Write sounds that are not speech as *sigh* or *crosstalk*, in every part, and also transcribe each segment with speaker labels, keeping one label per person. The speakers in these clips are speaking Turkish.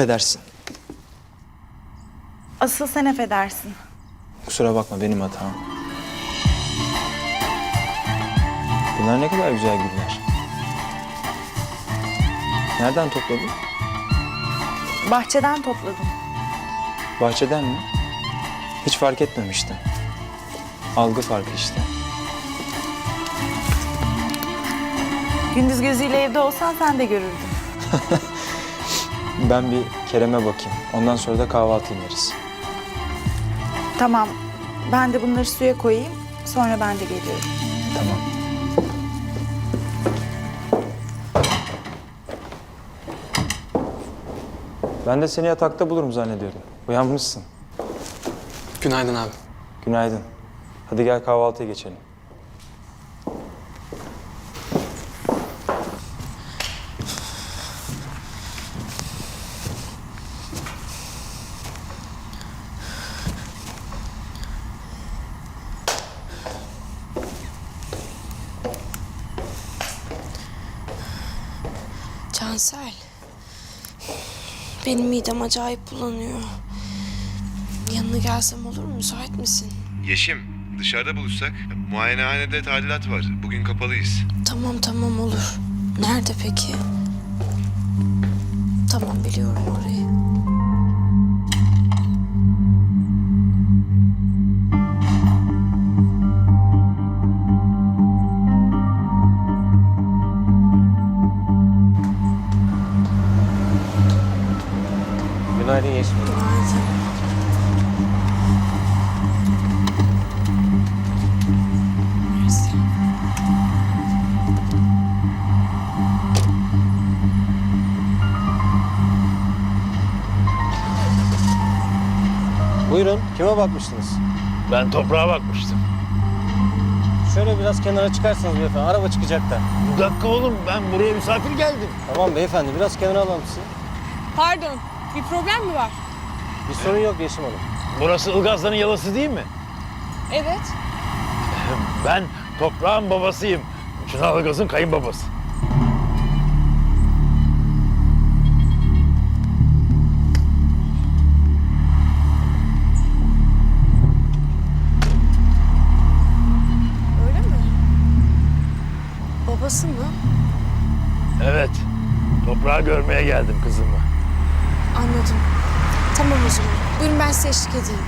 Speaker 1: Affedersin.
Speaker 2: Asıl sen affedersin.
Speaker 1: Kusura bakma benim hatam. Bunlar ne kadar güzel güller. Nereden topladın?
Speaker 2: Bahçeden topladım.
Speaker 1: Bahçeden mi? Hiç fark etmemiştim. Algı farkı işte.
Speaker 2: Gündüz gözüyle evde olsan sen de görürdün. *laughs*
Speaker 1: Ben bir Kerem'e bakayım. Ondan sonra da kahvaltı ineriz.
Speaker 2: Tamam. Ben de bunları suya koyayım. Sonra ben de geliyorum.
Speaker 1: Tamam. Ben de seni yatakta bulurum zannediyordum. Uyanmışsın.
Speaker 3: Günaydın abi.
Speaker 1: Günaydın. Hadi gel kahvaltıya geçelim.
Speaker 4: Cansel. Benim midem acayip bulanıyor. Yanına gelsem olur mu? Müsait misin?
Speaker 5: Yeşim, dışarıda buluşsak. Muayenehanede tadilat var. Bugün kapalıyız.
Speaker 4: Tamam tamam olur. Nerede peki? Tamam biliyorum orayı.
Speaker 6: Buyurun, kime bakmıştınız?
Speaker 7: Ben toprağa bakmıştım.
Speaker 6: Şöyle biraz kenara çıkarsanız beyefendi, araba çıkacak da.
Speaker 7: Bir dakika oğlum ben buraya misafir geldim.
Speaker 6: Tamam beyefendi, biraz kenara alalım sizi.
Speaker 8: Pardon, bir problem mi var?
Speaker 6: Bir sorun yok Yeşim Hanım.
Speaker 7: Burası Ilgazların yalası değil mi?
Speaker 8: Evet.
Speaker 7: Ben toprağın babasıyım. Çınar Ilgaz'ın kayınbabası.
Speaker 4: Babası mı?
Speaker 7: Evet. Toprağı görmeye geldim kızımı.
Speaker 4: Anladım. Tamam o zaman. Buyurun ben size eşlik edeyim.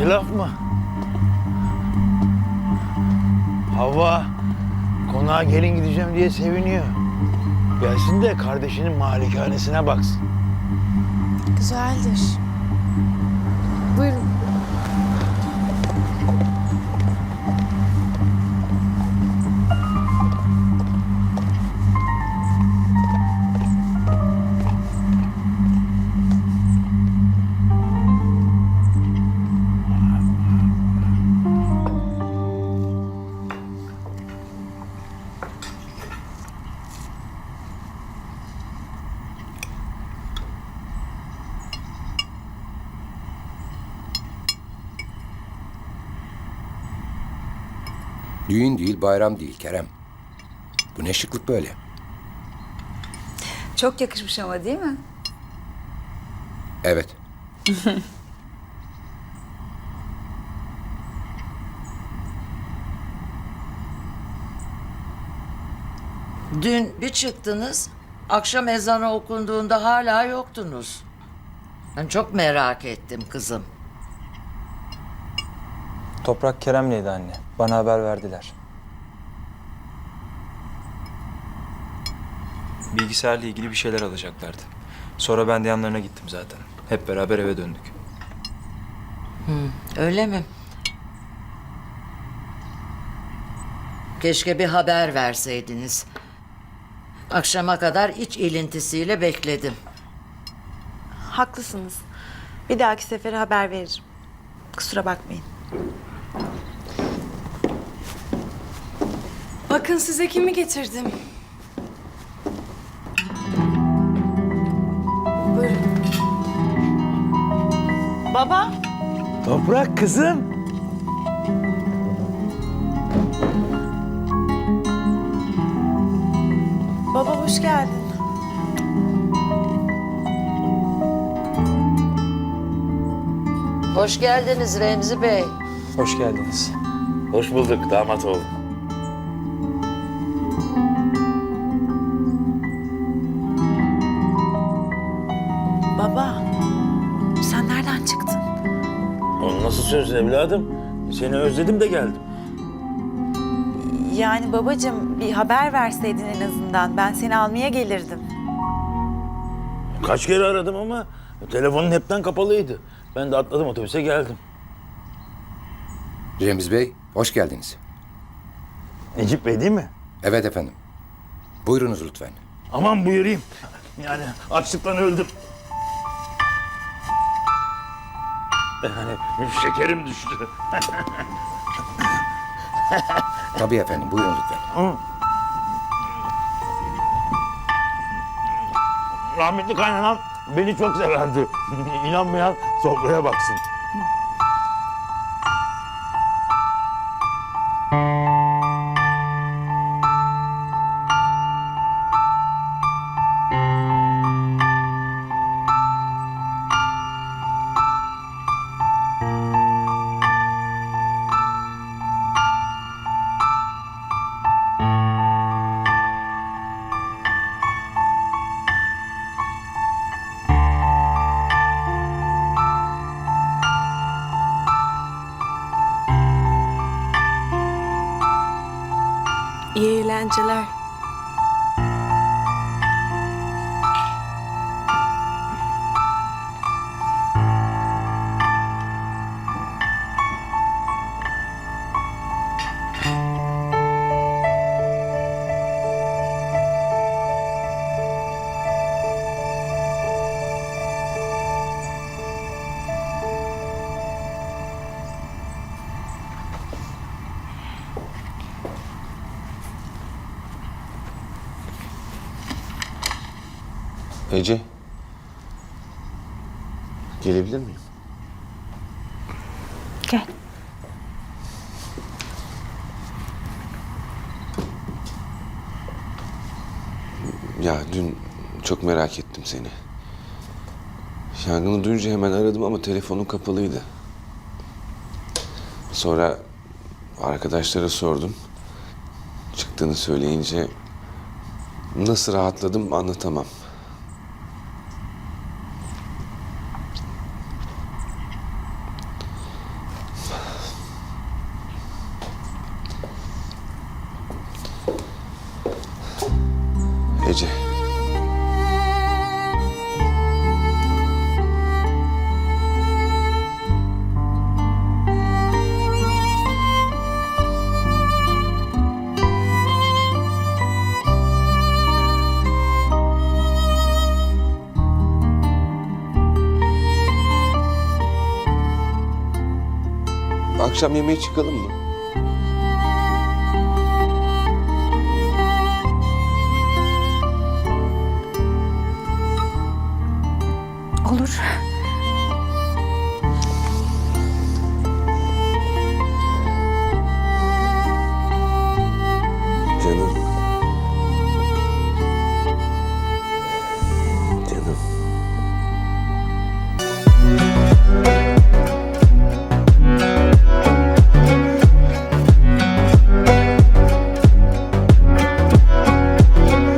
Speaker 7: Beğenmekte laf mı? Hava konağa gelin gideceğim diye seviniyor. Gelsin de kardeşinin malikanesine baksın.
Speaker 4: Güzeldir. Buyurun.
Speaker 9: Düğün değil, bayram değil Kerem. Bu ne şıklık böyle?
Speaker 10: Çok yakışmış ama değil mi?
Speaker 9: Evet. *laughs*
Speaker 11: Dün bir çıktınız, akşam ezanı okunduğunda hala yoktunuz. Ben çok merak ettim kızım.
Speaker 1: Toprak Kerem'leydi anne. Bana haber verdiler. Bilgisayarla ilgili bir şeyler alacaklardı. Sonra ben de yanlarına gittim zaten. Hep beraber eve döndük.
Speaker 11: Öyle mi? Keşke bir haber verseydiniz. Akşama kadar iç ilintisiyle bekledim.
Speaker 2: haklısınız. Bir dahaki sefere haber veririm. Kusura bakmayın.
Speaker 4: Bakın size kimi getirdim. Buyurun.
Speaker 2: Baba,
Speaker 7: Toprak kızım.
Speaker 2: baba hoş geldin.
Speaker 11: Hoş geldiniz Remzi Bey.
Speaker 1: Hoş geldiniz.
Speaker 7: Hoş bulduk damat oğlum. Söz evladım? Seni özledim de geldim.
Speaker 2: Yani babacığım bir haber verseydin en azından. Ben seni almaya gelirdim.
Speaker 7: Kaç kere aradım ama telefonun hepten kapalıydı. Ben de atladım otobüse geldim.
Speaker 9: Remiz Bey, hoş geldiniz.
Speaker 7: Necip Bey değil mi?
Speaker 9: Evet efendim. Buyurunuz lütfen.
Speaker 7: Aman buyurayım. Yani açlıktan öldüm. *laughs* şekerim düştü. *laughs*
Speaker 9: Tabii efendim, buyurun lütfen.
Speaker 7: Rahmetli kaynanam beni çok severdi. *laughs* İnanmayan sofraya baksın.
Speaker 4: Eğlenceler.
Speaker 5: Ece. Gelebilir miyim?
Speaker 2: Gel.
Speaker 5: Ya dün çok merak ettim seni. Yangını duyunca hemen aradım ama telefonun kapalıydı. Sonra arkadaşlara sordum. Çıktığını söyleyince nasıl rahatladım anlatamam. Akşam yemeğe çıkalım mı?
Speaker 2: Olur.